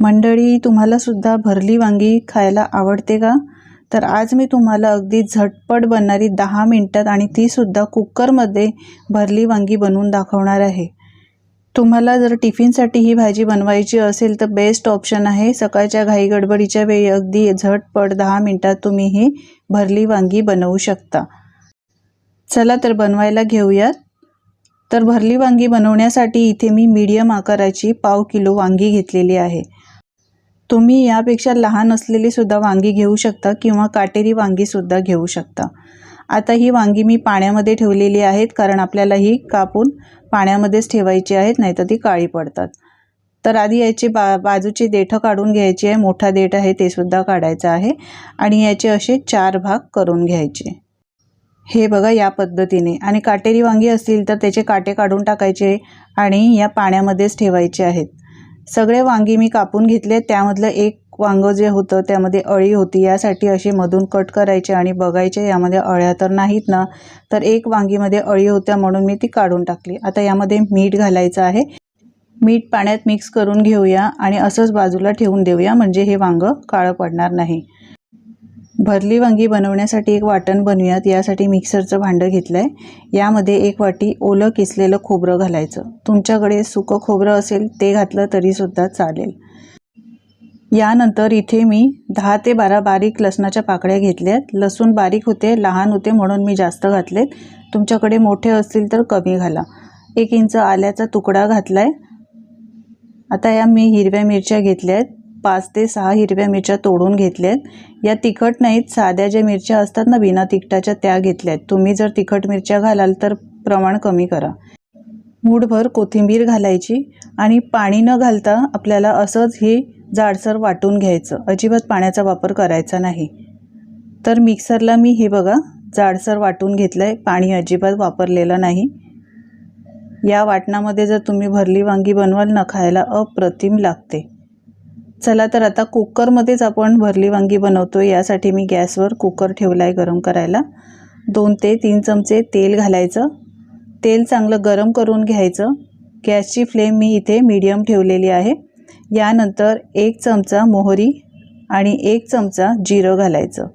मंडळी तुम्हालासुद्धा भरली वांगी खायला आवडते का? तर आज मी तुम्हाला अगदी झटपट बनणारी दहा मिनटात आणि तीसुद्धा कुकरमध्ये भरली वांगी बनवून दाखवणार आहे. तुम्हाला जर टिफिनसाठी ही भाजी बनवायची असेल तर बेस्ट ऑप्शन आहे. सकाळच्या घाई गडबडीच्या वेळी अगदी झटपट दहा मिनटात तुम्ही ही भरली वांगी बनवू शकता. चला तर बनवायला घेऊयात. तर भरली वांगी बनवण्यासाठी इथे मी मीडियम आकाराची पाव किलो वांगी घेतलेली आहे. तुम्ही यापेक्षा लहान असलेली सुद्धा वांगी घेऊ शकता किंवा काटेरी वांगीसुद्धा घेऊ शकता. आता ही वांगी मी पाण्यामध्ये ठेवलेली आहेत कारण आपल्याला ही कापून पाण्यामध्येच ठेवायची आहेत नाही तर ती काळी पडतात. तर आधी याची बा बाजूची देठं काढून घ्यायची आहे मोठा देठ आहे ते सुद्धा काढायचं आहे आणि याचे असे चार भाग करून घ्यायचे. हे बघा या पद्धतीने. आणि काटेरी वांगी असतील तर त्याचे काटे काढून टाकायचे आणि या पाण्यामध्येच ठेवायचे आहेत. सगळे वांगी मी कापून घेतले. त्यामधलं एक वांगं जे होतं त्यामध्ये अळी होती. यासाठी असे मधून कट करायचे आणि बघायचे यामध्ये अळ्या तर नाहीत ना? तर एक वांगीमध्ये अळी होत्या म्हणून मी ती काढून टाकली. आता यामध्ये मीठ घालायचं आहे. मीठ पाण्यात मिक्स करून घेऊया आणि असंच बाजूला ठेवून देऊया. म्हणजे हे वांगं काळं पडणार नाही. भरली वांगी बनवण्यासाठी एक वाटण बनवूयात. यासाठी मिक्सरचं भांडं घेतलं आहे यामध्ये एक वाटी ओलं किसलेलं खोबरं घालायचं. तुमच्याकडे सुकं खोबरं असेल ते घातलं तरीसुद्धा चालेल. यानंतर इथे मी दहा ते बारा बारीक लसणाच्या पाकळ्या घेतल्यात. लसूण बारीक होते लहान होते म्हणून मी जास्त घातलेत. तुमच्याकडे मोठे असतील तर कमी घाला. एक इंच आल्याचा तुकडा घातला आहे आता या मी हिरव्या मिरच्या घेतल्या आहेत पाच ते सहा हिरव्या मिरच्या तोडून घेतल्या आहेत या तिखट नाहीत साध्या ज्या मिरच्या असतात ना बिना तिखटाच्या त्या घेतल्या आहेत तुम्ही जर तिखट मिरच्या घालाल तर प्रमाण कमी करा. मूठभर कोथिंबीर घालायची आणि पाणी न घालता आपल्याला असंच हे जाडसर वाटून घ्यायचं. अजिबात पाण्याचा वापर करायचा नाही. तर मिक्सरला मी हे बघा जाडसर वाटून घेतलं आहे पाणी अजिबात वापरलेलं नाही. या वाटणामध्ये जर तुम्ही भरली वांगी बनवाल ना खायला अप्रतिम लागते. चला तर आता कुकरमध्येच आपण भरली वांगी बनवतो यासाठी मी गॅसवर कुकर ठेवला आहे गरम करायला. दोन ते तीन चमचे तेल घालायचं. तेल चांगलं गरम करून घ्यायचं. गॅसची फ्लेम मी इथे मीडियम ठेवलेली आहे. यानंतर एक चमचा मोहरी आणि एक चमचा जिरं घालायचं.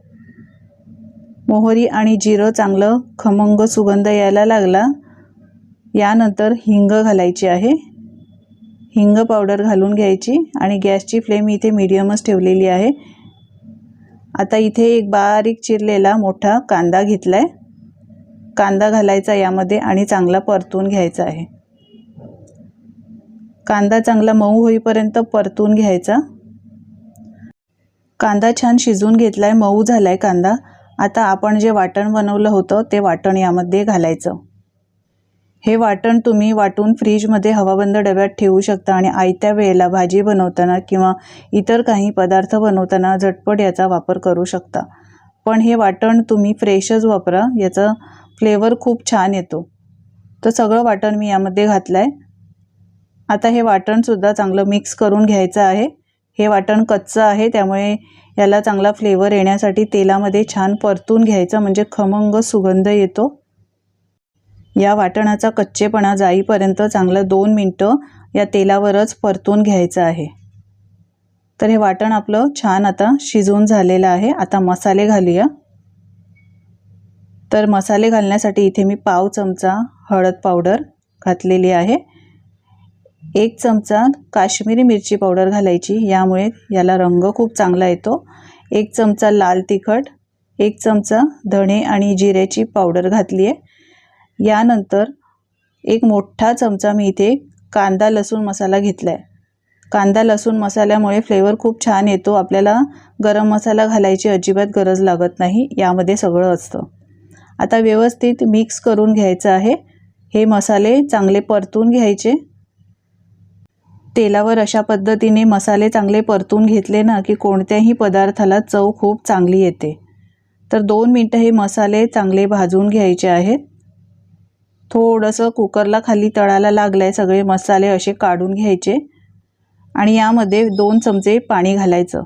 मोहरी आणि जिरं चांगलं खमंग सुगंध यायला लागला. यानंतर हिंग घालायची आहे. हिंग पावडर घालून घ्यायची आणि गॅसची फ्लेम इथे मीडियमच ठेवलेली आहे. आता इथे एक बारीक चिरलेला मोठा कांदा घेतला आहे कांदा घालायचा यामध्ये आणि चांगला परतून घ्यायचा आहे. कांदा चांगला मऊ होईपर्यंत परतून घ्यायचा. कांदा छान शिजून घेतला आहे मऊ झाला आहे कांदा. आता आपण जे वाटण बनवलं होतं ते वाटण यामध्ये घालायचं. हे वाटण तुम्ही वाटून फ्रीजमध्ये हवाबंद डब्यात ठेवू शकता आणि आयत्या वेळेला भाजी बनवताना किंवा इतर काही पदार्थ बनवताना झटपट याचा वापर करू शकता. पण हे वाटण तुम्ही फ्रेशच वापरा याचा फ्लेवर खूप छान येतो. तर सगळं वाटण मी यामध्ये घातलं आहे आता हे वाटणसुद्धा चांगलं मिक्स करून घ्यायचं आहे. हे वाटण कच्चं आहे त्यामुळे याला चांगला फ्लेवर येण्यासाठी तेलामध्ये छान परतून घ्यायचं म्हणजे खमंग सुगंध येतो. या वाटणाचा कच्चेपणा जाईपर्यंत चांगलं दोन मिनटं या तेलावरच परतून घ्यायचं आहे. तर हे वाटण आपलं छान आता शिजून झालेलं आहे. आता मसाले घालूया. तर मसाले घालण्यासाठी इथे मी पाव चमचा हळद पावडर घातलेली आहे. एक चमचा काश्मीरी मिरची पावडर घालायची. यामुळे याला रंग खूप चांगला येतो. एक चमचा लाल तिखट एक चमचा धणे आणि जिऱ्याची पावडर घातली आहे यानंतर एक मोठा चमचा मी इथे कांदा लसूण मसाला घेतला आहे कांदा लसूण मसाल्यामुळे फ्लेवर खूप छान येतो. आपल्याला गरम मसाला घालायची अजिबात गरज लागत नाही. यामध्ये सगळं असतं. आता व्यवस्थित मिक्स करून घ्यायचं आहे. हे मसाले चांगले परतून घ्यायचे. तेलावर अशा पद्धतीने मसाले चांगले परतून घेतले ना की कोणत्याही पदार्थाला चव खूप चांगली येते. तर दोन मिनटं हे मसाले चांगले भाजून घ्यायचे आहेत. थोडंसं कुकरला खाली तळाला लागलं आहे सगळे मसाले असे काढून घ्यायचे. आणि यामध्ये दोन चमचे पाणी घालायचं.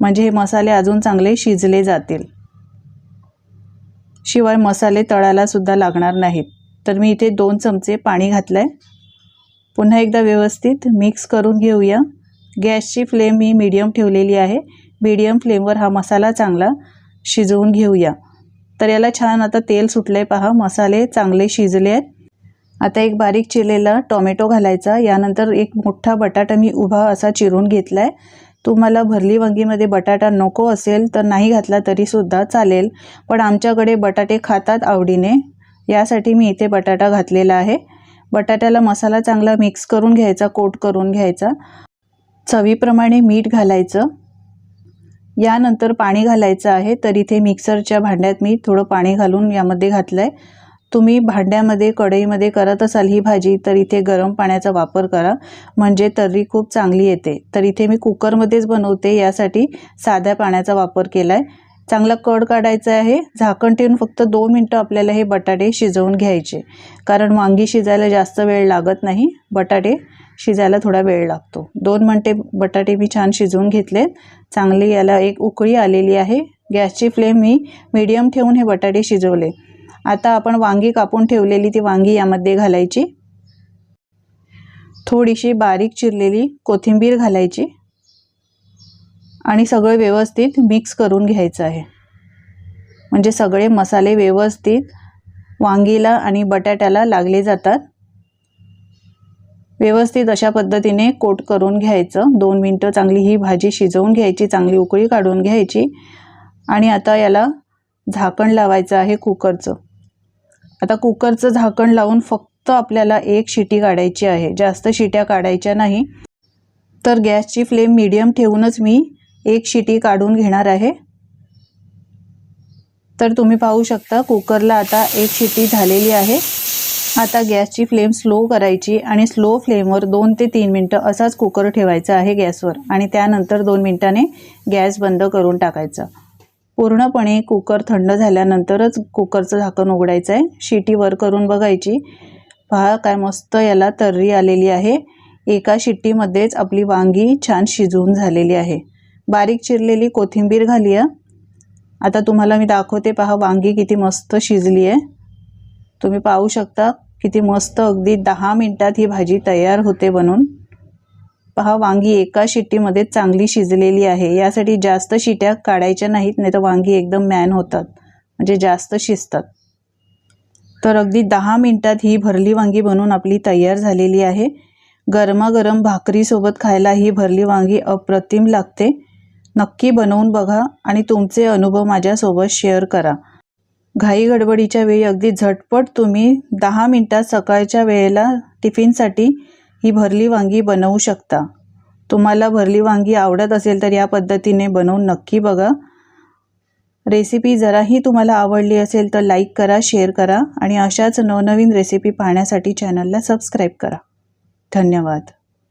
म्हणजे हे मसाले अजून चांगले शिजले जातील. शिवाय मसाले तळालासुद्धा लागणार नाहीत. तर मी इथे दोन चमचे पाणी घातलं आहे पुन्हा एकदा व्यवस्थित मिक्स करून घेऊया. गॅसची फ्लेम मी मीडियम ठेवलेली आहे. मीडियम फ्लेमवर हा मसाला चांगला शिजवून घेऊया. तर याला छान आता तेल सुटलं आहे पहा. मसाले चांगले शिजले आहेत. आता एक बारीक चिरलेला टोमॅटो घालायचा. यानंतर एक मोठा बटाटा मी उभा असा चिरून घेतला आहे तुम्हाला भरली वांगीमध्ये बटाटा नको असेल तर नाही घातला तरीसुद्धा चालेल. पण आमच्याकडे बटाटे खातात आवडीने. यासाठी मी इथे बटाटा घातलेला आहे. बटाट्याला मसाला चांगला मिक्स करून घ्यायचा कोट करून घ्यायचा. चवीप्रमाणे मीठ घालायचं. यानंतर पाणी घालायचं आहे तर इथे मिक्सरच्या भांड्यात मी थोडं पाणी घालून यामध्ये घातलं आहे तुम्ही भांड्यामध्ये कढईमध्ये करत असाल ही भाजी तर इथे गरम पाण्याचा वापर करा. म्हणजे तर्री खूप चांगली येते. तर इथे मी कुकरमध्येच बनवते यासाठी साध्या पाण्याचा वापर केला आहे चांगला कड काढायचा आहे. झाकण ठेवून फक्त दोन मिनटं आपल्याला हे बटाटे शिजवून घ्यायचे. कारण वांगी शिजायला जास्त वेळ लागत नाही. बटाटे शिजायला थोडा वेळ लागतो. दोन मिनटे बटाटे मी छान शिजवून घेतले चांगली याला एक उकळी आलेली आहे. गॅसची फ्लेम मी मीडियम ठेवून हे बटाटे शिजवले. आता आपण वांगी कापून ठेवलेली ती वांगी यामध्ये घालायची. थोडीशी बारीक चिरलेली कोथिंबीर घालायची. आणि सगळं व्यवस्थित मिक्स करून घ्यायचं आहे. म्हणजे सगळे मसाले व्यवस्थित वांगीला आणि बटाट्याला लागले जातात. व्यवस्थित अशा पद्धतीने कोट करून घ्यायचं. दोन मिनटं चांगली ही भाजी शिजवून घ्यायची चांगली उकळी काढून घ्यायची. आणि आता याला झाकण लावायचं आहे कुकरचं. आता कुकरचं झाकण लावून फक्त आपल्याला एक शिटी काढायची आहे. जास्त शिट्या काढायच्या नाही. तर गॅसची फ्लेम मीडियम ठेवूनच मी एक शिटी काढून घेणार आहे. तर तुम्ही पाहू शकता कुकरला आता एक शिटी झालेली आहे. आता गॅसची फ्लेम स्लो करायची आणि स्लो फ्लेमवर दोन ते तीन मिनटं असाच कुकर ठेवायचा आहे गॅसवर आणि त्यानंतर दोन मिनटाने गॅस बंद करून टाकायचा. पूर्णपणे कुकर थंड झाल्यानंतरच कुकरचं झाकण उघडायचं आहे शिटी वर करून बघायची. पहा काय मस्त याला तर्री आलेली आहे. एका शिट्टीमध्येच आपली वांगी छान शिजवून झालेली आहे. बारीक चिरलेली कोथिंबीर घालूया. आता तुम्हाला मी दाखवते पहा वांगी किती मस्त शिजली आहे तुम्ही पाहू शकता किती मस्त अगदी दहा मिनटात ही भाजी तयार होते बनून. पहा वांगी एका शिट्टीमध्ये चांगली शिजलेली आहे. यासाठी जास्त शिट्या काढायच्या नाहीत नाही तर वांगी एकदम मॅन होतात. म्हणजे जास्त शिजतात. तर अगदी दहा मिनटात ही भरली वांगी बनवून आपली तयार झालेली आहे. गरमागरम भाकरीसोबत खायला ही भरली वांगी अप्रतिम लागते. नक्की बनवून बघा आणि तुमचे अनुभव माझ्यासोबत शेअर करा. घाई गडबडीच्या वेळी अगदी झटपट तुम्ही दहा मिनटात सकाळच्या वेळेला टिफिनसाठी ही भरली वांगी बनवू शकता. तुम्हाला भरली वांगी आवडत असेल तर या पद्धतीने बनवून नक्की बघा. रेसिपी जराही तुम्हाला आवडली असेल तर लाईक करा शेअर करा आणि अशाच नवनवीन रेसिपी पाहण्यासाठी चॅनलला सबस्क्राईब करा. धन्यवाद.